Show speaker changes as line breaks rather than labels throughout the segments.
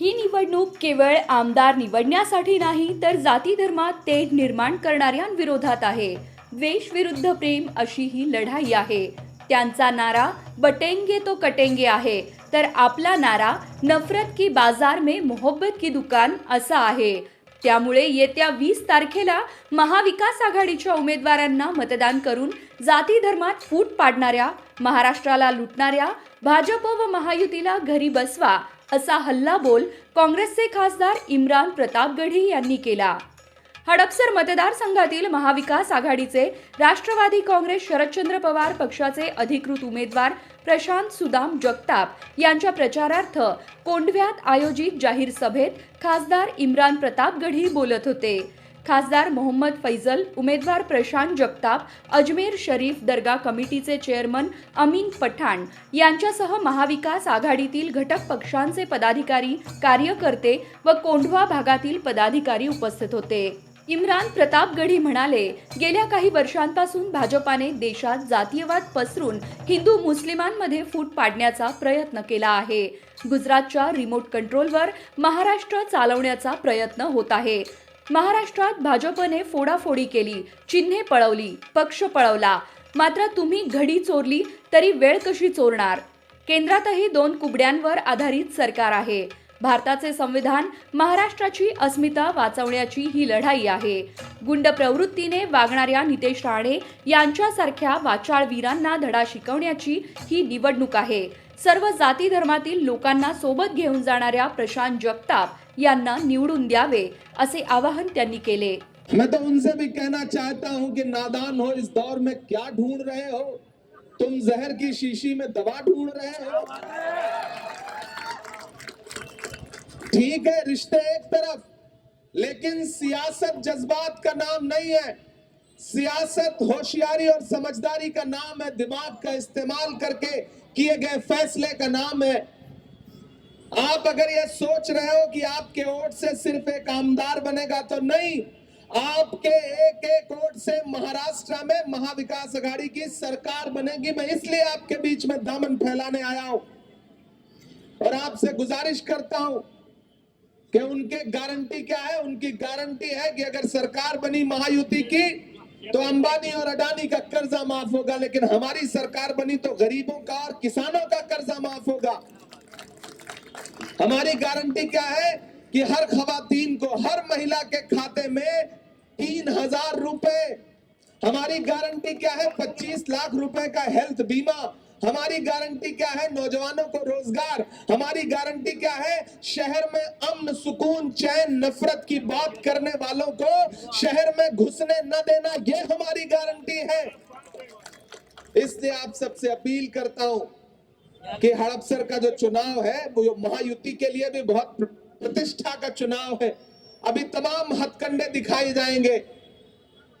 ही निवडणूक केवळ आमदार निवडण्यासाठी नाही तर जाती धर्मात तेढ निर्माण करणाऱ्यांविरोधात आहे. द्वेष विरुद्ध प्रेम अशी ही लढाई आहे. त्यांचा नारा बटेंगे तो कटेंगे आहे. तर आपला नारा नफरत की बाजार में मोहब्बत की दुकान असा आहे. त्यामुळे येत्या वीस तारखेला महाविकास आघाडीच्या उमेदवारांना मतदान करून जाती धर्मात फूट पाडणाऱ्या महाराष्ट्राला लुटणाऱ्या भाजप व महायुतीला घरी बसवा असा हल्लाबोल काँग्रेसचे खासदार इम्रान प्रतापगढी यांनी केला. हडपसर मतदारसंघातील महाविकास आघाडीचे राष्ट्रवादी काँग्रेस शरदचंद्र पवार पक्षाचे अधिकृत उमेदवार प्रशांत सुदाम जगताप यांच्या प्रचारार्थ कोंढव्यात आयोजित जाहीर सभेत खासदार इम्रान प्रतापगढी बोलत होते. खासदार मोहम्मद फैजल उमेदवार प्रशांत जगताप अजमेर शरीफ दर्गा कमिटीचे चेअरमन अमीन पठाण यांच्यासह महाविकास आघाडीतील घटक पक्षांचे पदाधिकारी कार्यकर्ते व कोंढवा भागातील पदाधिकारी उपस्थित होते. इम्रान प्रतापगढी म्हणाले गेल्या काही वर्षांपासून भाजपाने देशात जातीयवाद पसरून हिंदू मुस्लिमांमध्ये फूट पाडण्याचा प्रयत्न केला आहे. गुजरातच्या रिमोट कंट्रोलवर महाराष्ट्र चालवण्याचा प्रयत्न होत आहे. महाराष्ट्रात भाजपने फोडाफोडी केली चिन्हे पळवली पक्ष पळवला. मात्र तुम्ही घडी चोरली तरी वेळ कशी चोरणार? केंद्रातही दोन कुबड्यांवर आधारित सरकार आहे. भारताचे संविधान महाराष्ट्राची अस्मिता वाचवण्याची ही लढाई आहे. गुंड प्रवृत्तीने वागणाऱ्या नितेश राणे यांच्यासारख्या वाचाळवीरांना धडा शिकवण्याची ही निवडणूक आहे. सर्व जाती धर्मातील लोकांना सोबत घेऊन जाणाऱ्या प्रशांत जगताप यांना निवडून द्यावे असे आवाहन त्यांनी केले.
मैं तो उनसे भी कहना चाहता हूं कि नादान हो इस दौर में क्या ढूंढ रहे हो? तुम जहर की शीशी में दवा ढूंढ रहे हो? ठीक है रिश्ते एक तरफ लेकिन सियासत जज्बात का नाम नहीं है। सियासत, होशियारी और समझदारी का नाम है, दिमाग का इस्तेमाल करके किए गए फैसले का नाम है। आप अगर यह सोच रहे हो कि आपके वोट से सिर्फ़ एक आमदार बनेगा तो नहीं, आपके एक एक वोट से महाराष्ट्र में महाविकास आघाड़ी की सरकार बनेगी। मैं इसलिए आपके बीच में दामन फैलाने आया हूँ और आपसे गुजारिश करता हूँ कि उनके गारंटी क्या है? उनकी गारंटी है कि अगर सरकार बनी महायुति की तो अंबानी और अडानी का कर्जा माफ़ होगा, लेकिन हमारी सरकार बनी तो गरीबों का और किसानों का कर्जा माफ़ होगा। हमारी गारंटी क्या है कि हर खातन को हर महिला के खाते में तीन हज़ार रुपए। हमारी गारंटी क्या है? पच्चीस लाख रुपए का हेल्थ बीमा। हमारी गारंटी क्या है? नौजवानों को रोज़गार। हमारी गारंटी क्या है? शहर में अमन, सुकून, चैन, नफरत की बात करने वालों को शहर में घुसने न देना, ये हमारी गारंटी है। इसलिए आप सबसे अपील करता हूँ कि हड़पसर का जो चुनाव है, वो महायुति के लिए भी बहुत प्रतिष्ठा का चुनाव है। अभी तमाम हथकंडे दिखाए जाएँगे।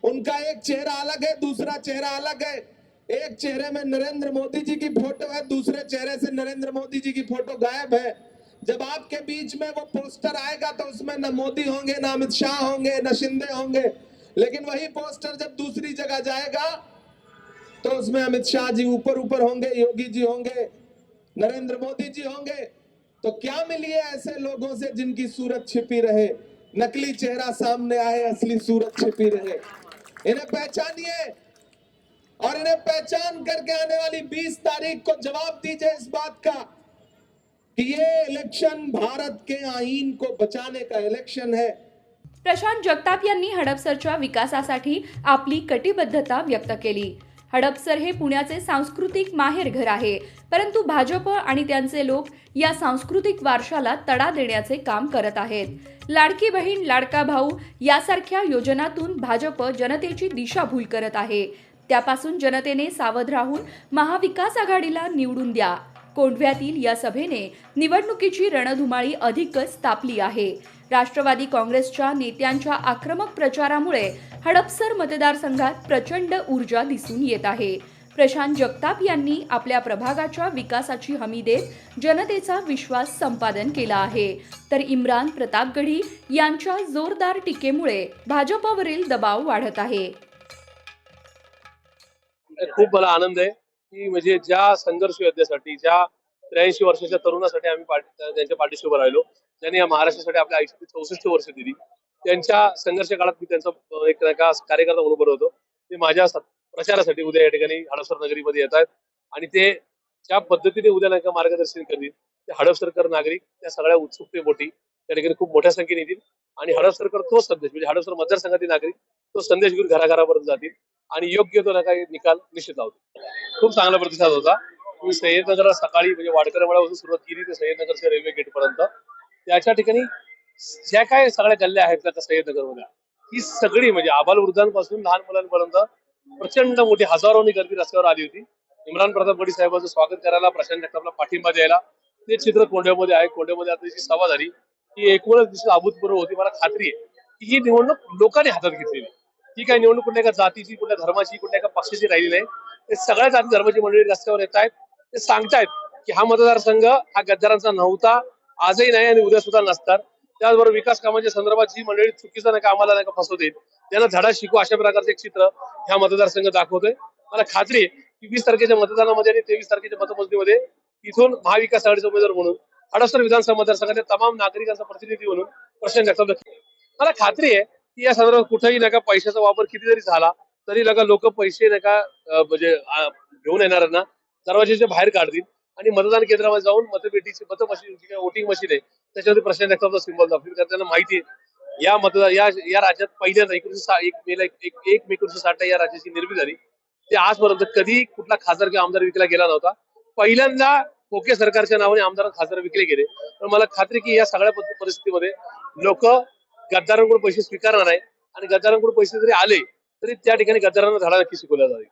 उनका एक चेहरा अलग है, दूसरा चेहरा अलग है। एक चेहरे में नरेंद्र मोदी जी की फ़ोटो है, दूसरे चेहरे से नरेंद्र मोदी जी की फ़ोटो गायब है। जब आपके बीच में वो पोस्टर आएगा तो उसमें न मोदी होंगे, न अमित शाह होंगे, न शिंदे होंगे। लेकिन वही पोस्टर जब दूसरी जगह जाएगा तो उसमें अमित शाह जी ऊपर ऊपर होंगे, योगी जी होंगे, नरेंद्र मोदी जी होंगे। तो क्या मिलिए ऐसे लोगों से जिनकी सूरत छिपी रहे? नकली चेहरा सामने आए, असली सूरत छिपी रहे। इन्हें पहचानिए। और इन्हें पहचान करके आने वाली 20 तारीख को जवाब दीजिए इस बात का कि ये इलेक्शन भारत के आईन को बचाने का इलेक्शन है।
प्रशांत जगताप यांनी हडपसरच्या विकासासाठी आपली कटिबद्धता व्यक्त केली. हडपसर हे पुण्याचे सांस्कृतिक माहेरघर आहे. परंतु भाजप आणि त्यांचे लोक या सांस्कृतिक वारशाला तडा देण्याचे काम करत आहेत. लाडकी बहीण लाडका भाऊ यासारख्या योजनातून भाजप जनतेची दिशाभूल करत आहे. त्यापासून जनतेने सावध राहून महाविकास आघाडीला निवडून द्या. कोंढव्यातील या सभेने निवडणुकीची रणधुमाळी अधिकच तापली आहे. राष्ट्रवादी काँग्रेसच्या नेत्यांच्या आक्रमक प्रचारामुळे हडपसर मतदारसंघात प्रचंड ऊर्जा दिसून येत आहे. प्रशांत जगताप यांनी आपल्या प्रभागाच्या विकासाची हमी देत जनतेचा विश्वास संपादन केला आहे. तर इम्रान प्रतापगढी यांच्या जोरदार टीकेमुळे भाजपवरील दबाव वाढत आहे.
खूप मला आनंद आहे की म्हणजे ज्या संघर्ष योद्धेसाठी ज्या त्र्याऐंशी वर्षाच्या तरुणासाठी आम्ही पाठी त्यांच्या पाठीशी उभं राहिलो ज्यांनी या महाराष्ट्रासाठी आपल्या आयुष्याची चौसष्ट वर्ष दिली त्यांच्या संघर्ष काळात मी त्यांचा एक नाही कार्यकर्ता म्हणून होतो ते माझ्या प्रचारासाठी उद्या या ठिकाणी हडपसर नगरीमध्ये येत आहेत आणि ते ज्या पद्धतीने उद्या नाही मार्गदर्शन करतील ते हडपसरकर नागरिक त्या सगळ्या उत्सुकतेपोटी त्या ठिकाणी खूप मोठ्या संख्येने येतील आणि हडपसरकर तोच संदेश म्हणजे हडपसर मतदारसंघातील नागरिक तो संदेश घेऊन घराघरापर्यंत जातील आणि योग्य तो काही निकाल निश्चित लावतील. खूप चांगला प्रतिसाद होता. मी सह्यदनगरला सकाळी म्हणजे वाडकरवाड्यापासून सुरुवात केली ते सह्यदनगरच्या रेल्वे गेट पर्यंत. त्याच्या ठिकाणी ज्या काय सगळ्या गल्ल्या आहेत त्या सह्यदनगरमध्ये ही सगळी म्हणजे आबालवृद्धांपासून लहान मुलांपर्यंत प्रचंड मोठी हजारोनी गर्दी रस्त्यावर आली होती. इम्रान प्रताप गडी साहेबांचं स्वागत करायला प्रशांत जगतापला पाठिंबा द्यायला ते चित्र कोंड्यामध्ये आहे. कोंड्यामध्ये आता जी सभा झाली ही एकूणच दिसत अभूतपूर्व होती. मला खात्री आहे की ही निवडणूक लोकांनी हातात घेतलेली ही काही निवडणूक कुठल्या एका जातीची कुठल्या धर्माची कुठल्या एका पक्षाची राहिली नाही ते सगळ्या जाती धर्माची मंडळी रस्त्यावर येत आहेत. ते सांगतायत की हा मतदारसंघ हा गद्दारांचा नव्हता आजही नाही आणि उद्या सुद्धा नसतात त्याचबरोबर विकास कामाच्या संदर्भात जी मंडळी चुकीचं नाही का आम्हाला नाही का फसवते त्यांना धडा शिकू अशा प्रकारचे एक चित्र ह्या मतदारसंघ दाखवतोय. मला खात्री आहे की वीस तारखेच्या मतदानामध्ये आणि तेवीस तारखेच्या मतमोजणीमध्ये इथून महाविकास आघाडीचे उमेदवार म्हणून हडपसर विधानसभा मतदारसंघातल्या तमाम नागरिकांचा प्रतिनिधी म्हणून प्रश्न मला खात्री आहे की या संदर्भात कुठेही नका पैशाचा वापर किती जरी झाला तरी नका लोक पैसे नका म्हणजे घेऊन येणाऱ्यांना दरवाजेच्या बाहेर काढतील आणि मतदान केंद्रामध्ये जाऊन मतपेटीची मत मशीन जी काही वोटिंग मशीन आहे त्याच्यावरती प्रश्न जगतापचा सिंबल दाखवतील कारण त्यांना माहिती आहे या मतदार या या राज्यात पहिल्यांदा एकोणीशे सा- एक मेला एक एक मे एकोणीशे साठ या राज्याची निर्मिती झाली. ते आजपर्यंत कधी कुठला खासदार किंवा आमदार विकला गेला नव्हता. पहिल्यांदा खोके सरकारच्या नावाने आमदार खासदार विकले गेले. पण मला खात्री की या सगळ्या परिस्थितीमध्ये लोक गद्दारांकडून पैसे स्वीकारणार आहे आणि गद्दारांकडून पैसे जरी आले तरी त्या ठिकाणी गद्दारांना धडा नक्की शिकवला जाईल